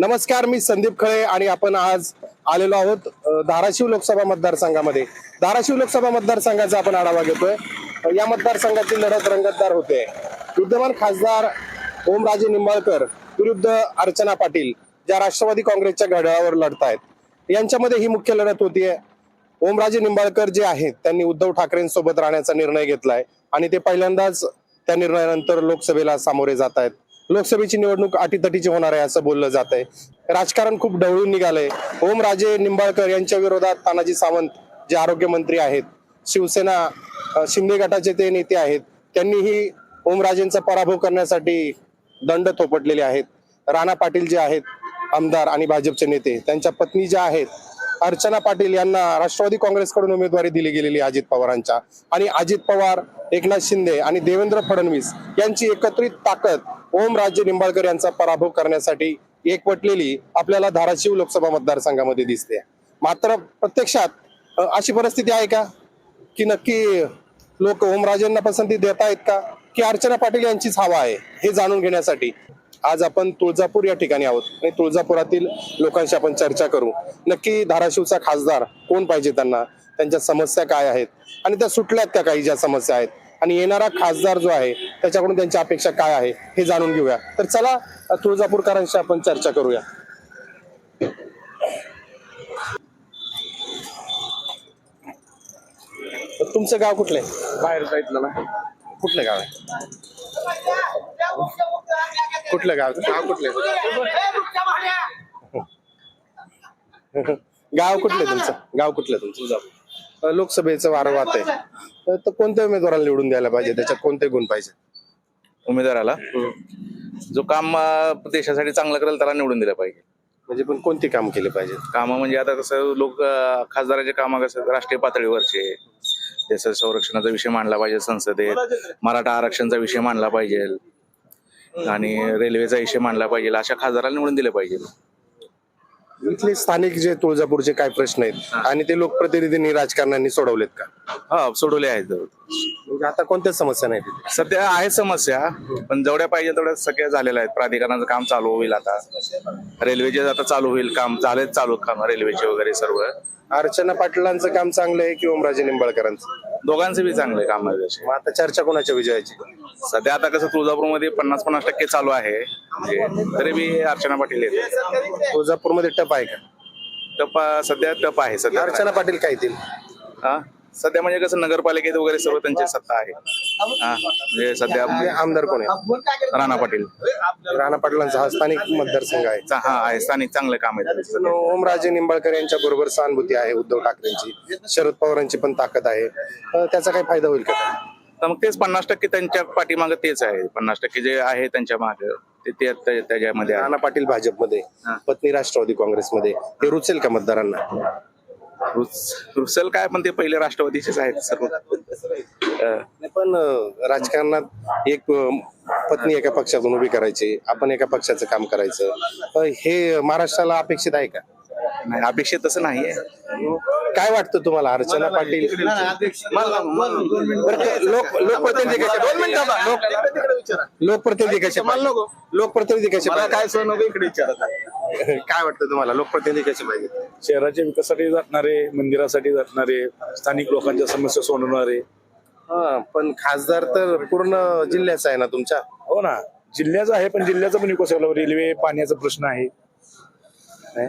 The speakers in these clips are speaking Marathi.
नमस्कार मी संदीप खळे आणि आपण आज आलेलो आहोत धाराशिव लोकसभा मतदारसंघामध्ये. धाराशिव लोकसभा मतदारसंघाचा आपण आढावा घेतोय. या मतदारसंघाची लढत रंगतदार होते. विद्यमान खासदार ओमराजे निंबाळकर विरुद्ध अर्चना पाटील ज्या राष्ट्रवादी काँग्रेसच्या घड्याळावर लढतायत. यांच्यामध्ये ही मुख्य लढत होतीये. ओमराजे निंबाळकर जे आहेत त्यांनी उद्धव ठाकरेंसोबत राहण्याचा निर्णय घेतलाय. आणि ते पहिल्यांदाच त्या निर्णयानंतर लोकसभेला सामोरे जात आहेत लोकसभेची निवडणूक अटीतटीची होणार आहे असं बोललं जात आहे. राजकारण खूप ढवळून निघालंय. ओमराजे निंबाळकर यांच्या विरोधात तानाजी सावंत जे आरोग्यमंत्री आहेत शिवसेना शिंदे गटाचे ते नेते आहेत त्यांनीही ओमराजेंचा पराभव करण्यासाठी दंड थोपटलेले आहेत. राणा पाटील जे आहेत आमदार आणि भाजपचे नेते त्यांच्या पत्नी ज्या आहेत अर्चना पाटील यांना राष्ट्रवादी काँग्रेसकडून उमेदवारी दिली गेलेली अजित पवारांच्या. आणि अजित पवार एकनाथ शिंदे आणि देवेंद्र फडणवीस यांची एकत्रित ताकद ओमराजे निंबाळकर यांचा पराभव करण्यासाठी एकवटलेली आपल्याला धाराशिव लोकसभा मतदारसंघामध्ये दिसते. मात्र प्रत्यक्षात अशी परिस्थिती आहे का? की नक्की लोक ओमराजेंना पसंती देत आहेत का? की अर्चना पाटील यांचीच हवा आहे हे जाणून घेण्यासाठी आज आपण तुळजापूर या ठिकाणी आहोत. आणि तुळजापुरातील लोकांशी आपण चर्चा करू. नक्की धाराशिवचा खासदार कोण पाहिजे त्यांना? त्यांच्या समस्या काय आहेत? आणि त्या सुटल्यात का काही ज्या समस्या आहेत? आणि येणारा खासदार जो आहे त्याच्याकडून त्यांची अपेक्षा काय आहे हे जाणून घेऊया. तर चला तुळजापूरकरांशी आपण चर्चा करूया. तुमचं गाव कुठलं आहे? बाहेर जायचं ना. कुठलं गाव आहे? कुठलं गाव? गाव कुठलं गाव कुठलं तुमचं? गाव कुठलं तुमचं? लोकसभेचं वारं वाहत आहे तर- तर कोणत्या उमेदवाराला निवडून द्यायला पाहिजे? त्याच्यात कोणते गुण पाहिजे? उमेदवाराला? जो काम अं, देशासाठी चांगलं करेल त्याला निवडून दिलं पाहिजे. म्हणजे पण कोणती काम केले पाहिजे? कामं म्हणजे आता कसं लोक अं, खासदाराचे कामं कसं राष्ट्रीय पातळीवरचे. त्याचं संरक्षणाचा विषय मांडला पाहिजे संसदेत. मराठा आरक्षणचा विषय मांडला पाहिजे. आणि रेल्वेचा विषय मांडला पाहिजे. अशा खासदाराला निवडून दिले पाहिजे. इथले स्थानिक जे तुळजापूरचे काय प्रश्न आहेत आणि ते लोकप्रतिनिधींनी राजकारण्यांनी सोडवलेत का? हा सोडवले आहेत. म्हणजे आता कोणत्याच समस्या नाही तिथे? सध्या आहे समस्या पण जेवढ्या पाहिजे तेवढ्या सगळ्या झालेल्या आहेत. प्राधिकरणाचं काम चालू होईल आता. रेल्वेचे आता चालू होईल काम झालेच चालू काम रेल्वेचे वगैरे सर्व. अर्चना पाटलांचं काम चांगलं आहे की ओमराजे निंबाळकरांचं? दोघांचे बी चांगले काम आहे मग आता चर्चा कोणाच्या विजयाची? सध्या आता कसं तुळजापूरमध्ये पन्नास पन्नास टक्के चालू आहे. म्हणजे तरी बी अर्चना पाटील आहेत तुळजापूरमध्ये टप आहे का? टप अं, सध्या टप आहे सध्या. अर्चना पाटील काय येतील? हा? सध्या म्हणजे कसं नगरपालिकेत वगैरे सर्व त्यांची सत्ता आहे. हा म्हणजे सध्या आपले आमदार कोण आहे राणा पाटील. राणा पाटलांचा हा स्थानिक मतदारसंघ आहे. चा- हा आहे. स्थानिक चांगले काम आहे त्यांचं. पण ओमराजे निंबाळकर यांच्या बरोबर सहानुभूती आहे उद्धव ठाकरेंची. शरद पवारांची पण ताकद आहे. अं, त्याचा काही फायदा होईल का? तर मग तेच पन्नास टक्के त्यांच्या पाठीमागे तेच आहे. पन्नास टक्के जे आहे त्यांच्या मागे ते ते ते- त्याच्यामध्ये आहे. राणा पाटील भाजपमध्ये हा. पत्नी राष्ट्रवादी काँग्रेसमध्ये. हे रुचेल का मतदारांना? रुसल काय पण ते पहिले राष्ट्रवादीचेच आहेत सर्व. पण राजकारणात एक पत्नी एका पक्षातून उभी करायची आपण एका पक्षाचं काम करायचं. हे महाराष्ट्राला अपेक्षित आहे का? नाही अपेक्षित तसं नाहीये काय वाटतं तुम्हाला अर्चना पाटील? लोकप्रतिनिधी लोकप्रतिनिधी कसे? लोकप्रतिनिधी कसे? काय सोनं इकडे विचारत. काय वाटतं तुम्हाला? लोकप्रतिनिधी कसे पाहिजे? शहराच्या विकासासाठी झटणारे मंदिरासाठी झटणारे स्थानिक लोकांच्या समस्या सोडवणारे. हा पण खासदार तर पूर्ण जिल्ह्याचा आहे ना तुमच्या हो ना. जिल्ह्याचा आहे पण जिल्ह्याचा पण विकास झाला. रेल्वे पाण्याचा प्रश्न आहे. नाही?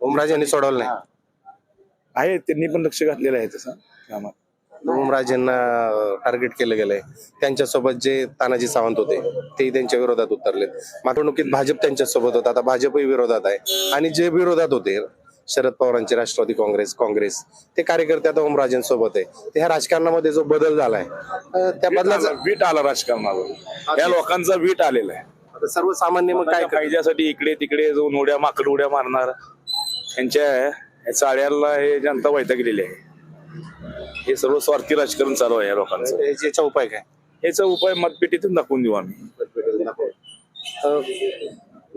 ओमराजेंनी सोडवलं नाही? आहे त्यांनी पण लक्ष घातलेलं आहे तसं कामात. ओमराजेंना टार्गेट केलं गेलंय. त्यांच्यासोबत जे तानाजी सावंत होते ते त्यांच्या विरोधात उतरलेत. मागणुकीत भाजप त्यांच्यासोबत होता. आता भाजपही विरोधात आहे. आणि जे विरोधात होते शरद पवारांचे राष्ट्रवादी काँग्रेस काँग्रेस. ते कार्यकर्ते आता ओमराजेंसोबत आहे. ते ह्या राजकारणामध्ये जो बदल झालाय अं, त्या बदलाचा वीट आला राजकारणावर. या लोकांचा वीट आलेला आहे. आता सर्वसामान्य मग काय काय फायद्यासाठी इकडे तिकडे जाऊन उड्या माकड उड्या मारणार. यांच्या या चाळ्याला हे जनता वैता गेलेली आहे. हे सर्व स्वार्थी राजकारण चालू आहे या लोकांचं. याचा याचा उपाय काय? याचा उपाय मतपेटीतून दाखवून देऊ आम्ही. अं,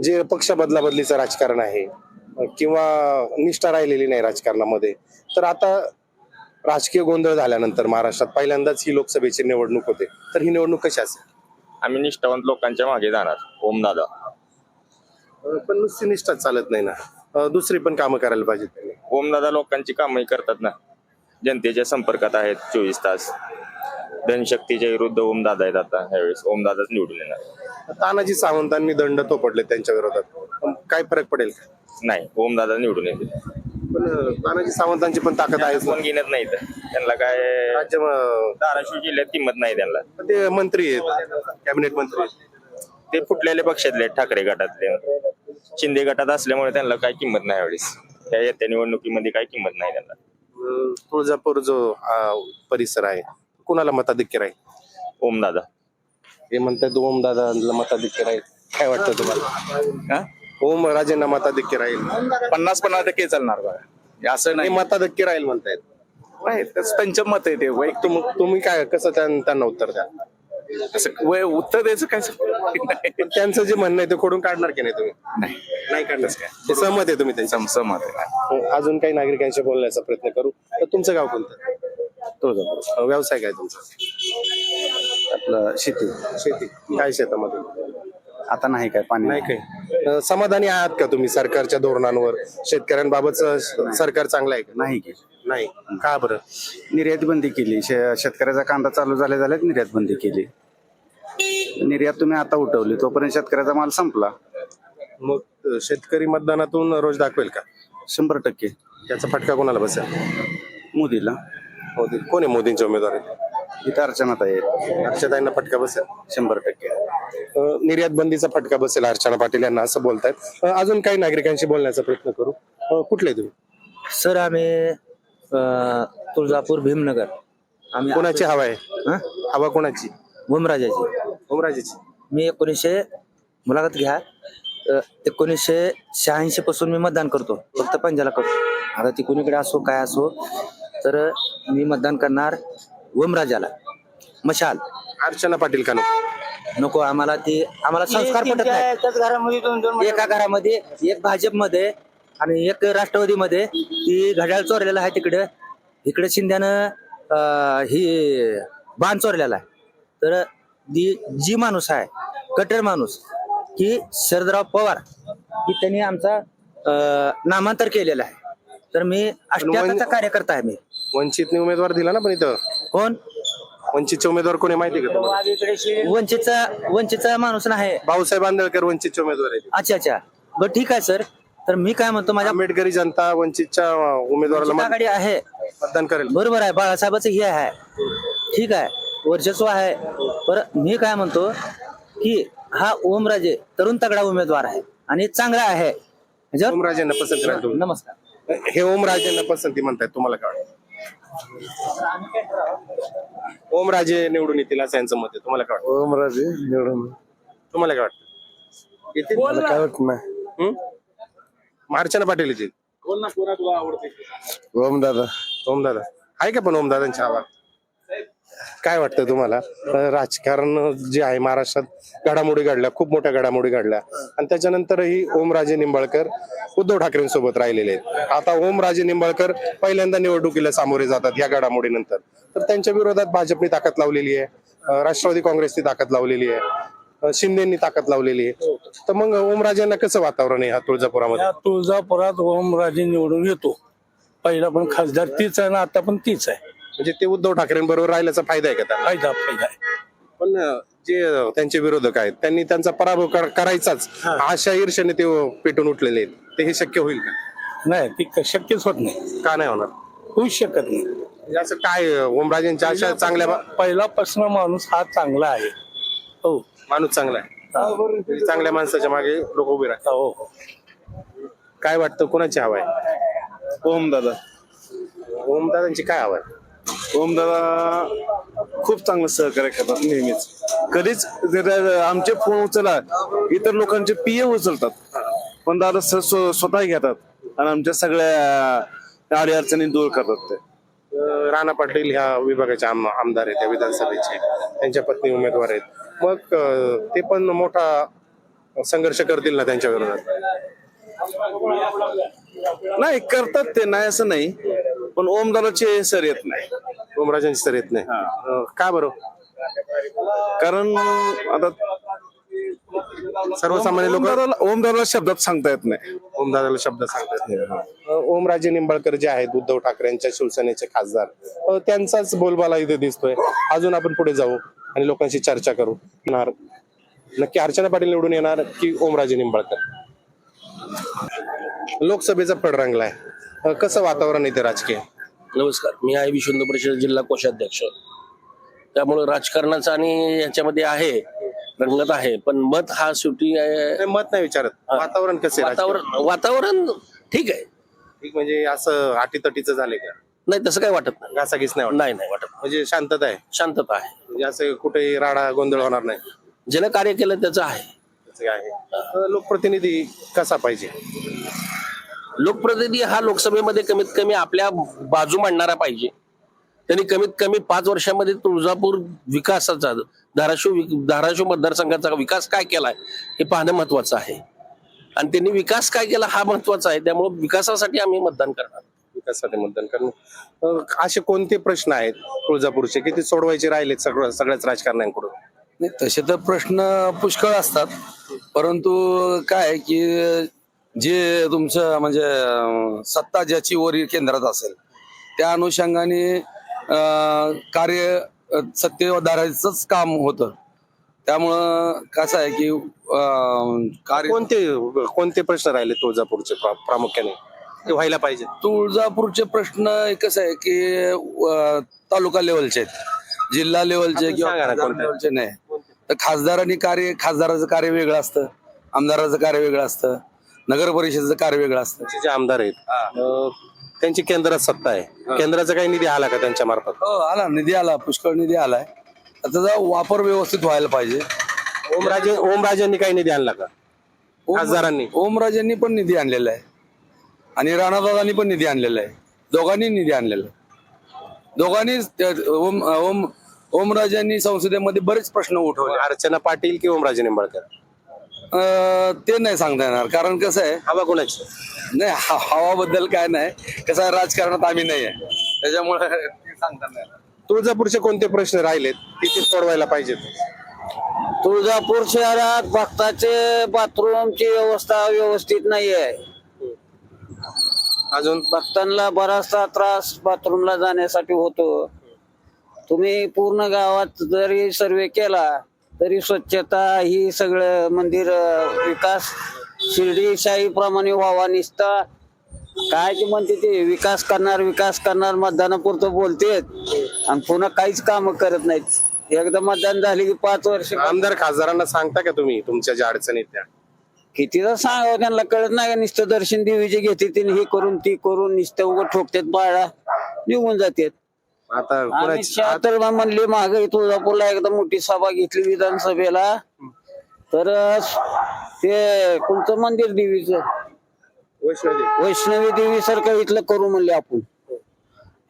जे पक्ष बदला बदलीचं राजकारण आहे किंवा निष्ठा राहिलेली नाही राजकारणामध्ये. तर आता राजकीय गोंधळ झाल्यानंतर महाराष्ट्रात पहिल्यांदाच ही लोकसभेची निवडणूक होते. तर ही निवडणूक कशी असेल? आम्ही निष्ठावंत लोकांच्या मागे जाणार ओमदादा पण नुसती निष्ठाच चालत नाही ना. दुसरी पण कामं करायला पाहिजेत त्यांनी. ओमदादा लोकांची कामही करतात ना. जनतेच्या संपर्कात आहेत चोवीस तास. धनशक्तीच्या विरुद्ध ओमदादा आहेत आता ह्यावेळेस. ओमदादाच निवडून येणार. तानाजी सावंतांनी दंड थोपडले त्यांच्या विरोधात. पण काय फरक पडेल? नाही ओमदादा निवडून येतील. पण तानाजी सावंतांची पण ताकद आहे कोण घेण्यात नाही तर. त्यांना काय राज्य धाराशिव जिल्ह्यात किंमत नाही त्यांना. ते मंत्री आहेत. कॅबिनेट मंत्री आहेत. ते फुटलेल्या पक्षातले आहेत, ठाकरे गटातले. शिंदे गटात असल्यामुळे त्यांना काय किंमत नाही यावेळेस. त्या येत्या निवडणुकीमध्ये काय किंमत नाही त्यांना. अं, तुळजापूर जो अं, परिसर आहे कुणाला मताधिक्य राहील? ओमदादा. हे म्हणतात ओम दादाला मताधिक्य राहील काय वाटतं तुम्हाला? हा? ओम राजेंना मताधिक्य राहील. पन्नास पन्नास टक्के चालणार बघा. असं हे नाही. मताधिक्य राहील म्हणतायत. नाही, त्याचं त्यांचं मत आहे ते. वैयक्तिक तुम तुम्ही काय कसं त्यां- त्यांना उत्तर द्या? असं वय उत्तर द्यायचं काय? नाही. पण त्यांचं जे म्हणणं आहे ते खोडून काढणार की नाही तुम्ही? नाही. नाही काढणार. काय? ते सहमत आहे तुम्ही त्यांच्या सम- सहमत आहे. अजून काही नागरिकांशी बोलण्याचा प्रयत्न करू. तर तुमचं गाव कोणतं? अं, व्यवसाय काय तुमचा? आपलं शेती. शेती. काय शेतामध्ये? आता नाही काय पाणी नाही काय. अं, समाधानी आहात का तुम्ही सरकारच्या धोरणांवर? शेतकऱ्यांबाबत सरकार चांगलं आहे का? नाही की. नाही. का बरं? निर्यात बंदी केली. शे- शेतकऱ्याचा कांदा चालू झाल्या झाल्याच निर्यात बंदी केली. निर्यात तुम्ही आता उठवली तोपर्यंत शेतकऱ्याचा माल संपला. मग अं, शेतकरी मतदानातून रोज दाखवेल का? शंभर टक्के. त्याचा फटका कोणाला बसेल? मोदीला. मोदी. कोण आहे मोदींचे उमेदवार? आहेत इथं अर्चनात आहे. अर्चताईंना फटका बसेल. शंभर टक्के. अं, निर्यात बंदीचा फटका बसेल अर्चना पाटील यांना असं बोलतायत. अं, अजून काही नागरिकांशी बोलण्याचा प्रयत्न करू. अं, कुठले तुम्ही? सर आम्ही अ, तुळजापूर भीमनगर. आम्ही कोणाची हवा आहे? हं? हवा कोणाची? भूमराजाची. ओमराजेची मी एकोणीसशे मुलाखत घ्या. अ, एकोणीसशे शहाऐंशी पासून मी मतदान करतो. फक्त पंजाला करतो. आता ती कोणीकडे असो काय असो तर मी मतदान करणार. ओमराजाला मशाल. अर्चना पाटील का नको? नको आम्हाला ती आम्हाला संस्कार पटत नाही. एका घरामध्ये एक भाजपमध्ये आणि एक राष्ट्रवादीमध्ये ती घड्याळ चोरलेला आहे तिकडे. इकडे शिंद्यानं अं, ही बाण चोरलेला आहे. तर दी जी माणूस आहे कट्टर माणूस की शरदराव पवार की त्यांनी आमचा अं, नामांतर केलेलं आहे. तर मी अष्ट्याहत्तरचा कार्यकर्ता आहे मी. वंचितने उमेदवार दिला ना पण इथं? कोण? वंचितचे उमेदवार कोणी माहिती का तुम्हाला? वंचितचा वंचितचा माणूस नाही. भाऊसाहेब आंदळकर वंचितचे उमेदवार आहेत. अच्छा अच्छा. बरं ठीक आहे सर. तर मी काय म्हणतो माझ्या आंबेडकरी जनता वंचितच्या उमेदवाराला मत- आघाडी आहे. मतदान करेल. बरोबर आहे बाळासाहेबाचं हे आहे. ठीक आहे वर्चस्व आहे. पर मी काय म्हणतो की हा ओमराजे तरुण तगडा उमेदवार आहे आणि चांगला आहे. ह्याच्यावर- ओमराजेंना पसंती राहील. नमस्कार. हे ओमराजेंना पसंती म्हणतायत तुम्हाला काय वाटतं? ओमराजे निवडून येतील असं यांचं मत आहे. तुम्हाला काय वाटतं? ओमराजे निवडून. तुम्हाला काय वाटतं? येतील? काय वाटत नाही. हं? पाटील येतील. ओम दादा ओम दादा आहे का पण ओम दादांची हवा काय वाटतं तुम्हाला? राजकारण जे आहे महाराष्ट्रात घडामोडी घडल्या खूप मोठ्या घडामोडी घडल्या. आणि त्याच्यानंतरही ओमराजे निंबाळकर उद्धव ठाकरेंसोबत राहिलेले आहेत. आता ओमराजे निंबाळकर पहिल्यांदा निवडणुकीला सामोरे जातात या घडामोडीनंतर. तर त्यांच्या विरोधात भाजपने ताकद लावलेली आहे. राष्ट्रवादी काँग्रेसने ताकद लावलेली आहे. शिंदेनी ताकद लावलेली आहे. तर मग ओमराजेंना कसं वातावरण आहे तुळजापुरामध्ये? तुळजापुरात ओमराजे निवडून येतो. पहिला पण खासदार तीच आहे ना आता पण तीच आहे. म्हणजे ते उद्धव ठाकरेंबरोबर राहिल्याचा फायदा आहे का त्यांना? फायदा फायदा आहे. पण अं, जे अं, त्यांचे विरोधक आहेत त्यांनी त्यांचा पराभव कर- करायचाच. अशा ईर्षेने ते पेटून उठलेले आहेत. ते हे शक्य होईल का? नाही ती क- शक्यच होत नाही. का नाही होणार? होऊच शकत नाही. म्हणजे असं काय अं, ओमराजेंच्या अशा चांगल्या मा- पहिलापासून माणूस हा चांगला आहे. हो. माणूस चांगला आहे. म्हणजे चांगल्या माणसाच्या मागे लोक उभे राहतात. हो हो. काय वाटतं कोणाची हवा आहे? ओम दादा. ओमदादांची काय हवा आहे? ओम दादा खूप चांगलं सहकार्य करतात नेहमीच. कधीच जर आमचे फोन उचला इतर लोकांचे पीए उचलतात. पण दादा स्वतः घेतात आणि आमच्या सगळ्या अडी अडचणी दूर करतात ते. राणा पाटील ह्या विभागाचे आम- आमदार आहेत विधानसभेचे. त्यांच्या पत्नी उमेदवार आहेत. मग ते पण मोठा संघर्ष करतील ना त्यांच्या विरोधात? नाही करतात ते नाही असं नाही. पण ओम दादाचे सर येत नाही. ओमराजांची तर येत नाही. अं, का बरं? कारण आता सर्वसामान्य लोक ओमदादाला ओमदादाला शब्दात सांगता येत नाही. ओमदादाला शब्द सांगतात ओमराजे निंबाळकर जे आहेत उद्धव ठाकरे यांच्या शिवसेनेचे खासदार अ, त्यांचाच बोलबाला इथे दिसतोय. अजून आपण पुढे जाऊ आणि लोकांशी चर्चा करू. येणार. नक्की अर्चना पाटील निवडून येणार की ओमराजे निंबाळकर? लोकसभेचा पड रंगलाय अ, कसं वातावरण इथे राजकीय? नमस्कार मी आहे विश्व परिषद जिल्हा कोषाध्यक्ष. त्यामुळे राजकारणाचं आणि याच्यामध्ये आहे रंगत आहे पण मत हा आहे. नाही, मत नाही विचारत. वातावरण कसं? वातावरण वातावरण ठीक आहे. ठीक म्हणजे असं अटीतटीचं झालंय का? नाही तसं काही वाटत नाही. घासाघीस नाही वाटत? नाही नाही वाटत म्हणजे शांतता आहे? शांतता आहे. म्हणजे असं कुठेही राडा गोंधळ होणार नाही? ज्यानं कार्य केलं त्याचं आहे. असं काय आहे. अ, लोकप्रतिनिधी कसा पाहिजे? लोकप्रतिनिधी हा लोकसभेमध्ये कमीत कमी आपल्या बाजू मांडणारा पाहिजे. त्यांनी कमीत कमी पाच वर्षामध्ये तुळजापूर विकासाचा धाराशिव धाराशिव मतदारसंघाचा विकास काय केलाय हे पाहणं महत्वाचं आहे. आणि त्यांनी विकास काय केला हा महत्त्वाचा आहे. त्यामुळे विकासासाठी आम्ही मतदान करणार. विकासासाठी मतदान करणं अ, असे कोणते प्रश्न आहेत तुळजापूरचे? की ते सोडवायचे राहिलेत सगळं सगळ्याच राजकारण्यांकडून? नाही तसे तर प्रश्न पुष्कळ असतात. परंतु काय आहे की जे तुमचं म्हणजे सत्ता ज्याची वरील केंद्रात असेल त्या अनुषंगाने कार्य सत्तेधाराचंच काम होतं. त्यामुळं कसं आहे की कार्य कोणते कोणते प्रश्न राहिले तुळजापूरचे प्रा- प्रामुख्याने? ते व्हायला पाहिजे. तुळजापूरचे प्रश्न कसं आहे की तालुका लेवलचे आहेत. जिल्हा लेवलचे किंवा. लेवलचे नाही. तर खासदारांनी कार्य खासदाराचं कार्य वेगळं असतं आमदाराचं कार्य वेगळं असतं. नगर परिषदेचं कार्य वेगळं असतं. जे जे आमदार आहेत अ, त्यांची केंद्रात सत्ता आहे. केंद्राचा काही निधी आला का त्यांच्या मार्फत? हो आला. निधी आला. पुष्कळ निधी आलाय. त्याचा वापर व्यवस्थित व्हायला पाहिजे. ओमराजे ओमराजेंनी काही निधी आणला का? ओम- खासदारांनी. ओमराजेंनी पण निधी आणलेला आहे. आणि राणादादांनी पण निधी आणलेला आहे. दोघांनी निधी आणलेला आहे. दोघांनी त्या- ओम ओम ओमराजेंनी संसदेमध्ये बरेच प्रश्न उठवले. अर्चना पाटील की ओमराजे निंबाळकर? अं, ते नाही सांगता येणार. कारण कसं आहे हवा कोणाची? नाही हा- हवाबद्दल काय नाही. कसं आहे राजकारणात आम्ही नाही आहे. त्याच्यामुळे ते सांगता नाही येणार. तुळजापूरचे कोणते प्रश्न राहिलेत की ते सोडवायला पाहिजेत तुळजापूर शहरात भक्ताचे बाथरूमची व्यवस्था व्यवस्थित नाही आहे. अजून? भक्तांना बराचसा त्रास बाथरूमला जाण्यासाठी होतो. तुम्ही पूर्ण गावात जरी सर्वे केला तरी स्वच्छता ही सगळं मंदिर विकास शिर्डीशाही प्रमाणे व्हावा निसता काय ते म्हणते ते विकास करणार विकास करणार मतदानापुरतं बोलतेत. आणि पुन्हा काहीच काम करत नाहीत. एकदा मतदान झाले की पाच वर्ष आमदार खासदारांना सांगता का तुम्ही तुमच्या ज्या अडचणीत त्या कितीदा सांगावं त्यांना कळत नाही का नुसतं दर्शन देवीचे घेते ते हे करून ती करून नुसतं उघड ठोकतात बाळा. निघून जातात. आता आम्ही कोणाची शहात्तर म्हणले मागे तुळजापूरला एकदा मोठी सभा घेतली विधानसभेला. तर ते कोणतं मंदिर देवीचं? वैष्णवी. वैष्णवी देवी सारखं इथलं करू म्हणले आपण.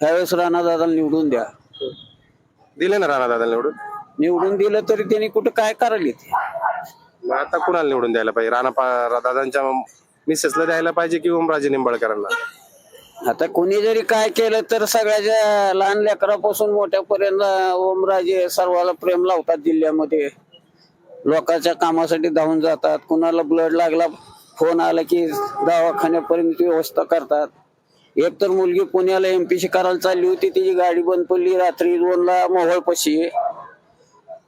ह्यावेळेस राणा दादाला निवडून द्या. दिले ना राणा दादा निवडून? निवडून दिलं तरी त्यांनी कुठं काय करायला ते मग आता कुणाला निवडून द्यायला पाहिजे? राणा दादांच्या मिसेसला द्यायला पाहिजे की ओमराजे निंबाळकरांना? आता कोणी जरी काय केलं तर सगळ्याच्या लहान लेकरापासून मोठ्यापर्यंत ओमराजे सर्वाला प्रेम लावतात जिल्ह्यामध्ये. लोकांच्या कामासाठी धावून जातात. कुणाला ब्लड लागला फोन आला की दवाखान्यापर्यंत व्यवस्था करतात. एक तर मुलगी पुण्याला एमपीसी करायला चालली होती तिची गाडी बंद पडली रात्री दोनला मोहोळपाशी.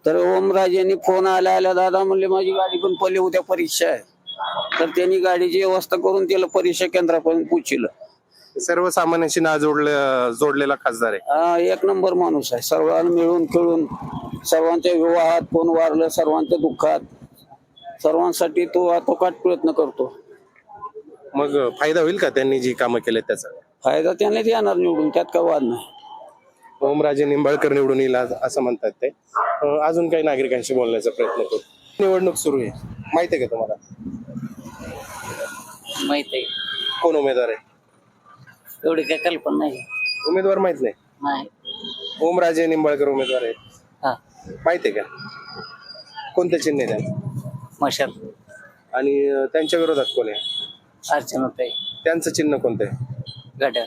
तर ओमराजेंनी फोन आल्या आल्या दादा म्हणले माझी गाडी पण पडली उद्या परीक्षा आहे. तर त्यांनी गाडीची व्यवस्था करून तिला परीक्षा केंद्रापर्यंत पोचलं सर्वसामान्यांशी ना जोडले जोडलेला खासदार आहे. हा एक नंबर माणूस आहे. सर्वांना मिळून खेळून सर्वांच्या विवाहात कोण वारलं सर्वांच्या दुःखात सर्वांसाठी तो आतोकाट प्रयत्न करतो. मग फायदा होईल का त्यांनी जी कामं केले त्याचा? फायदा त्यानेच येणार निवडून त्यात काय वाद नाही. ओमराजे निंबाळकर निवडून येईल आज- असं म्हणतात ते. अं, अजून काही नागरिकांशी बोलण्याचा प्रयत्न करू. निवडणूक सुरू आहे. माहिती आहे का तुम्हाला? माहीत आहे. कोण उमेदवार आहे? एवढी काय कल्पना नाही. उमेदवार माहीत नाही? नाही. ओमराजे निंबाळकर उमेदवार आहेत. हा. माहिती आहे का? कोणते चिन्ह आहे त्यांचं मशाल. आणि अं, त्यांच्या विरोधात कोण आहे? अर्चनात आहे त्यांचं चिन्ह कोणतं आहे? गाड्या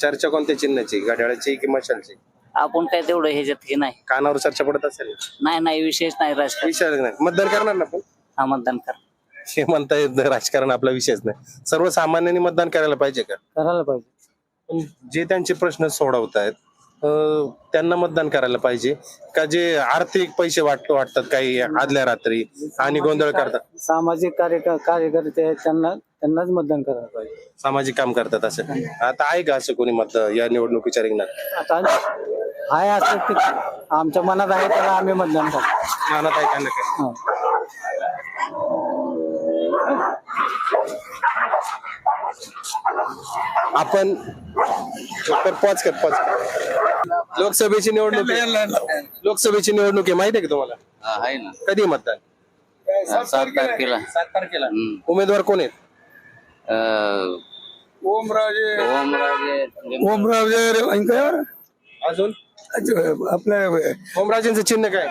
चर्चा कोणत्या चिन्हाची? घड्याळाची की मशालची? आपण काय तेवढं ह्याच्यात हे नाही. कानावर चर्चा पडत असेल. नाही नाही विशेष नाही राजकारण. विचार नाही. मतदान करणार ना पण हा मतदान कर हे म्हणतायत राजकारण आपला विषयच नाही. सर्वसामान्यांनी मतदान करायला पाहिजे का? करायला पाहिजे. पण जे त्यांचे प्रश्न सोडवतायत अं, त्यांना मतदान करायला पाहिजे. का जे आर्थिक पैसे वाटत वाटतात काही आदल्या रात्री आणि गोंधळ करतात? सामाजिक कार्य कार्यकर्ते आहेत त्यांना त्यांनाच मतदान करायला पाहिजे. सामाजिक काम करतात असं. आता आहे का असं कोणी मत या निवडणुकीच्या रिंगणात? आता आहे असं ते आमच्या मनात आहे त्याला आम्ही मतदान करतो. मनात आहे का नाही? हा. आपण तर पॉज कर पॉज कर. लोकसभेची निवडणूक आहे. लोकसभेची निवडणूक आहे माहिती आहे का तुम्हाला? आहे ना. कधी आहे मतदान? सात तारखेला सात तारखेला. उमेदवार कोण आहेत? ओमराजे. ओमराजे. ओमराजे अजून? आपल्या ओमराजेंचं चिन्ह काय?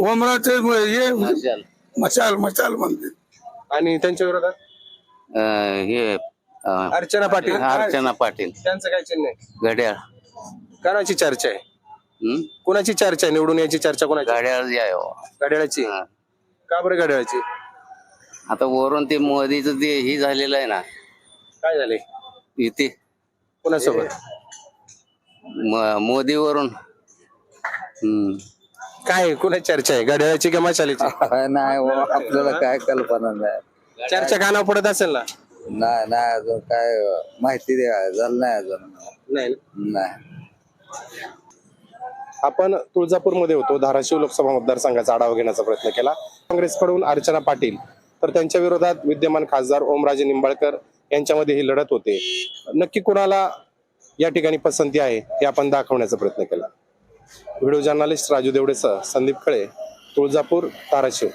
ओमराजे हे मशाल. मशाल मशाल म्हणते. आणि त्यांच्या विरोधात? अं, हे अं, अर्चना पाटील. अर्चना पाटील. त्यांचं काय चिन्ह आहे? घड्याळ. कोणाची चर्चा आहे? कोणाची चर्चा आहे? निवडून यायची चर्चा कोणाची? घड्याळ जे आहे हो. घड्याळाची. हा. का बरं घड्याळाची? आता वरून ते मोदीचं ते ही झालेलं आहे ना. काय झाले? इथे. कोणासोबत? म- मोदीवरून. हम्म. काय कोणाची चर्चा आहे? घड्याळाची का मशालीची? नाही हो, आपल्याला काय कल्पना नाही. चर्चा कानावर पडत असेल ना? नाही नाही अजून काय माहिती द्या झालं नाही अजून. नाही ना? नाही. आपण तुळजापूरमध्ये होतो धाराशिव लोकसभा मतदारसंघाचा आढावा घेण्याचा प्रयत्न केला. काँग्रेसकडून अर्चना पाटील तर त्यांच्या विरोधात विद्यमान खासदार ओमराजे निंबाळकर यांच्यामध्ये ही लढत होते. नक्की कोणाला या ठिकाणी पसंती आहे हे आपण दाखवण्याचा प्रयत्न केला. व्हिडिओ जर्नालिस्ट राजू देवडेसह संदीप खळे तुळजापूर धाराशिव.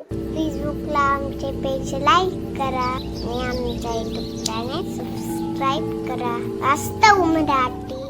फेसबुकला आमचे पेज लाईक करा आणि आमच्या युट्यूब चॅनेल सबस्क्राईब करा. असतं उमराठी.